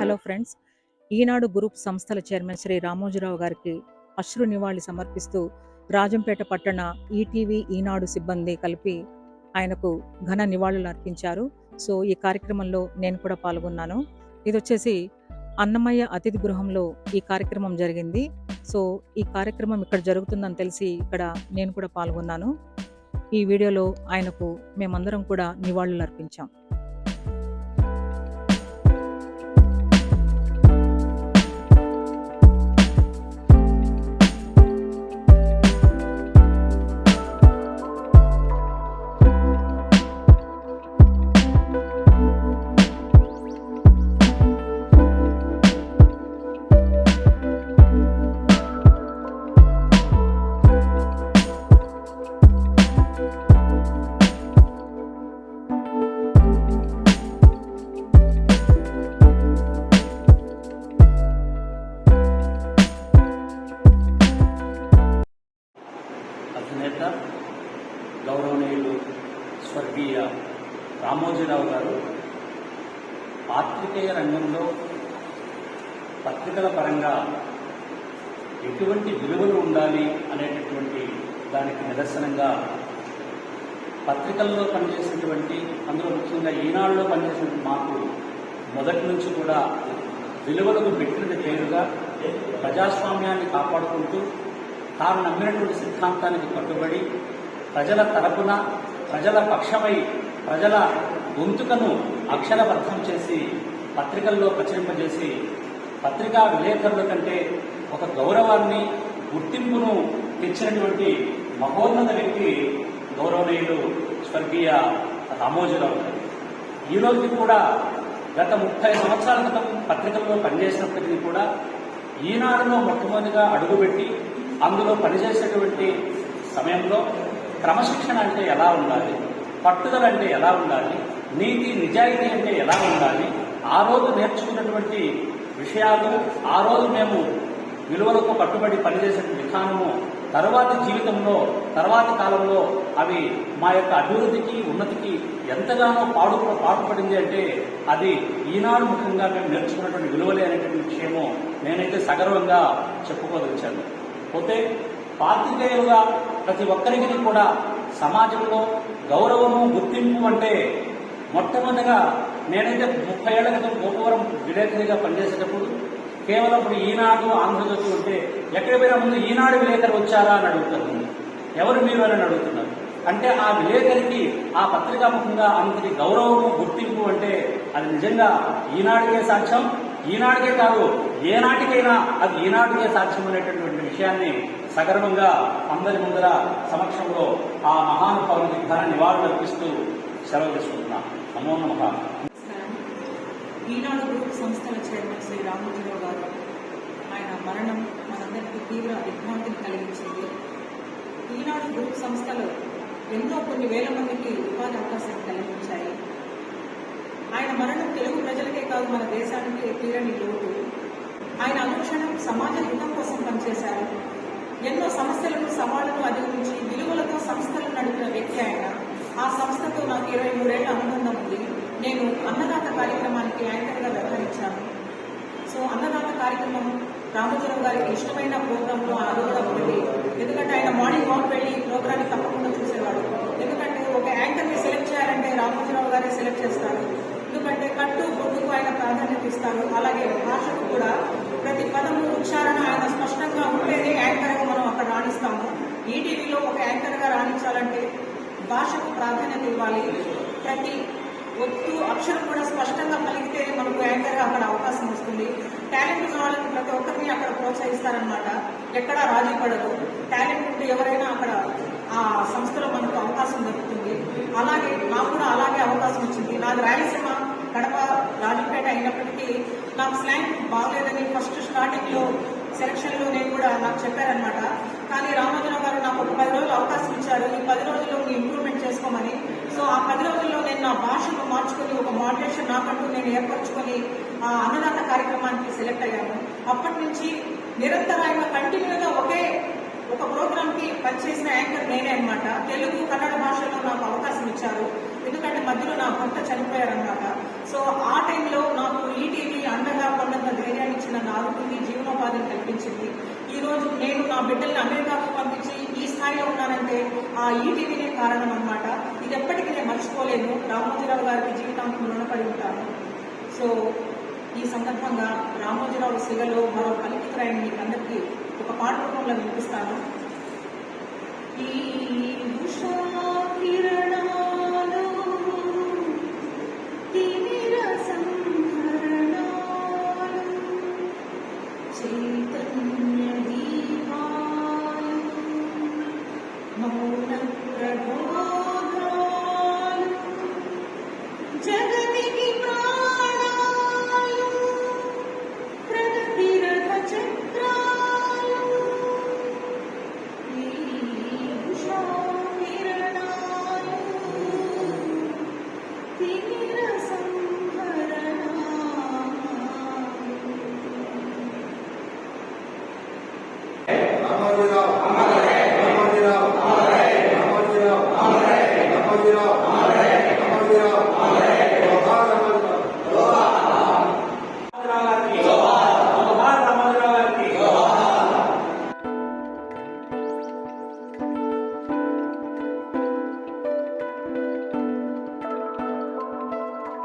Hello friends. ఈనాడు group సంస్థల chairman Shri Ramoji Rao గారికి అశ్రు నివాళి సమర్పిస్తూ రాజంపేట పట్టణ ఈటీవీ ఈనాడు సిబ్బంది కలిపి ఆయనకు ఘన నివాళులు అర్పించారు. సో ఈ కార్యక్రమంలో నేను కూడా పాల్గొన్నాను. ఇది వచ్చేసి అన్నమయ్య అతిథి గృహంలో ఈ కార్యక్రమం జరిగింది. సో ఈ కార్యక్రమం ఇక్కడ జరుగుతుందని తెలిసి ఇక్కడ నేను కూడా పాల్గొన్నాను. ఈ వీడియోలో ఆయనకు మేమందరం కూడా నివాళులు అర్పించాం. గౌరవనీయులు స్వర్గీయ రామోజీరావు గారు పాత్రికేయ రంగంలో పత్రికల పరంగా ఎటువంటి విలువలు ఉండాలి అనేటటువంటి దానికి నిదర్శనంగా పత్రికల్లో పనిచేసినటువంటి అందులో ముఖ్యంగా ఈనాడులో పనిచేసిన మాకు మొదటి నుంచి కూడా విలువలకు పెట్టిన పేరుగా ప్రజాస్వామ్యాన్ని కాపాడుకుంటూ తాను నమ్మినటువంటి సిద్ధాంతానికి కట్టుబడి ప్రజల తరపున ప్రజల పక్షమై ప్రజల గొంతుకను అక్షరబద్ధం చేసి పత్రికల్లో ప్రచురింపజేసి పత్రికా విలేకరుల కంటే ఒక గౌరవాన్ని గుర్తింపును తెచ్చినటువంటి మహోన్నత వ్యక్తి గౌరవనీయులు స్వర్గీయ రామోజీరావు గారు. ఈ రోజుకి కూడా గత ముప్పై సంవత్సరాల క్రితం పత్రికల్లో పనిచేసినప్పటికీ కూడా ఈనాడులో మొట్టమొదటిగా అడుగుపెట్టి అందులో పనిచేసేటువంటి సమయంలో క్రమశిక్షణ అంటే ఎలా ఉండాలి? పట్టుదల అంటే ఎలా ఉండాలి? నీతి నిజాయితీ అంటే ఎలా ఉండాలి? ఆ రోజు నేర్చుకున్నటువంటి విషయాలు ఆ రోజు మేము విలువలకు కట్టుబడి పనిచేసే విధానము తరువాతి జీవితంలో తర్వాతి కాలంలో అవి మా యొక్క అభివృద్ధికి ఉన్నతికి ఎంతగానో పాడు పాటుపడింది అంటే అది ఈనాడు ముఖ్యంగా మేము నేర్చుకున్నటువంటి విలువలే అనేటువంటి విషయము నేనైతే సగర్వంగా చెప్పుకోదలిచాను. పోతే పాత్రికేయులుగా ప్రతి ఒక్కరికి కూడా సమాజంలో గౌరవము గుర్తింపు అంటే మొట్టమొదటిగా నేనైతే ముప్పై ఏళ్ళ క్రితం గోపవరం విలేకరిగా పనిచేసేటప్పుడు కేవలం ఇప్పుడు ఈనాడు ఆంధ్రజ్యోతి ఉంటే ఎక్కడ పోయినా ముందు ఈనాడు విలేకరు వచ్చారా అని అడుగుతారు ఎవరు మీరు అని అడుగుతున్నారు. అంటే ఆ విలేకరికి ఆ పత్రికాముఖంగా అంతటి గౌరవము గుర్తింపు అంటే అది నిజంగా ఈనాడుకే సాక్ష్యం ఈనాడుకే కాదు ఏనాటికైనా అది ఈనాడుకే సాక్ష్యం అనేటటువంటి విషయాన్ని సగర్వంగా అందరి ముందర సమక్షంలో ఆ మహానుభావునికి ఘన నివాళులు అర్పిస్తూ సెలవు తీసుకుంటున్నాం. నమో నమ. ఈనాడు గ్రూప్ సంస్థల చైర్మన్ శ్రీ రామోజీరావు గారు ఆయన మరణం మనందరికీ తీవ్ర విభ్రాంతిని కలిగించింది. ఈనాడు గ్రూప్ సంస్థలు ఎన్నో కొన్ని వేల మందికి ఉపాధి అవకాశాలు కలిగించాయి. ఆయన మరణం తెలుగు ప్రజలకే కాదు మన దేశానికి తీరని లోటు. ఆయన అనుక్షణం సమాజ హితం కోసం పనిచేశారు. ఎన్నో సమస్యలను సవాళ్ళను అధిగమించి విలువలతో సంస్థలు నడిపిన వ్యక్తి ఆయన. ఆ సంస్థతో నాకు ఇరవై మూడేళ్ళ అనుబంధం ఉంది. నేను అన్నదాత కార్యక్రమానికి యాంకర్గా వ్యవహరించాను. సో అన్నదాత కార్యక్రమం రామోజీరావు గారికి ఇష్టమైన ప్రోగ్రాంలో ఆ రోజు ఒకటి. ఎందుకంటే ఆయన మార్నింగ్ వాక్ వెళ్ళి ప్రోగ్రాన్ని తప్పకుండా చూసేవాడు. ఎందుకంటే ఒక యాంకర్ని సెలెక్ట్ చేయాలంటే రామచంద్రరావు గారే సెలెక్ట్ చేస్తారు. ఎందుకంటే కట్టు బొట్టుకు ఆయన ప్రాధాన్యత ఇస్తారు. అలా భాషకు కూడా ప్రతి పదము ఉచ్చారణ ఆయన స్పష్టంగా ఉంటేనే యాంకర్గా మనం అక్కడ రాణిస్తాము ఈటీవీలో ఒక యాంకర్గా రాణించాలంటే భాషకు ప్రాధాన్యత ఇవ్వాలి. ప్రతి ఒత్తు అక్షరం కూడా స్పష్టంగా పలికితేనే మనకు యాంకర్గా అక్కడ అవకాశం వస్తుంది. టాలెంట్ కావాలని ప్రతి ఒక్కరిని అక్కడ ప్రోత్సహిస్తారనమాట ఎక్కడా రాజీ పడదు. టాలెంట్ ఉంటే ఎవరైనా అక్కడ ఆ సంస్థలో మనకు అవకాశం దొరుకుతుంది అలాగే నాకు కూడా అలాగే అవకాశం వచ్చింది. నాది రాయలసీమ కడప రాజంపేట అయినప్పటికీ నాకు స్లాంగ్ బాగలేదని ఫస్ట్ స్టార్టింగ్లో లో నేను కూడా నాకు చెప్పారనమాట కానీ రామోజీరావు గారు నాకు ఒక పది రోజులు అవకాశం ఇచ్చారు. ఈ పది రోజుల్లో ఇంప్రూవ్మెంట్ చేసుకోమని. సో ఆ పది రోజుల్లో నేను నా భాషను మార్చుకొని ఒక మోటివేషన్ నాకంటూ నేను ఏర్పరచుకొని ఆ అన్నదాత కార్యక్రమానికి సెలెక్ట్ అయ్యాను. అప్పటి నుంచి నిరంతరాయంగా కంటిన్యూగా ఒకే ఒక ప్రోగ్రామ్కి పనిచేసిన యాంకర్ నేనే అనమాట తెలుగు కన్నడ భాషలో నాకు అవకాశం ఇచ్చారు. ఎందుకంటే మధ్యలో నా భర్త చనిపోయారనమాట సో ఆ టైంలో నాకు ఈటీవీ అండగా కొండంత ధైర్యాన్ని ఇచ్చిన నాలుగు జీవనోపాధిని కల్పించింది. ఈ రోజు నేను నా బిడ్డల్ని అమెరికాకు పంపించి ఈ స్థాయిలో ఉన్నానంటే ఆ ఈటీవీనే కారణం అన్నమాట ఇది ఎప్పటికీ నేను మర్చిపోలేను. రామోజీరావు గారికి జీవితానికి రుణపడి ఉంటాను. సో ఈ సందర్భంగా రామోజీరావు సిగలో మరో కలిపితరాయని మీకు అందరికీ ఒక పాట రూపంలో వినిపిస్తాను. ఈ ఉషా కిరణ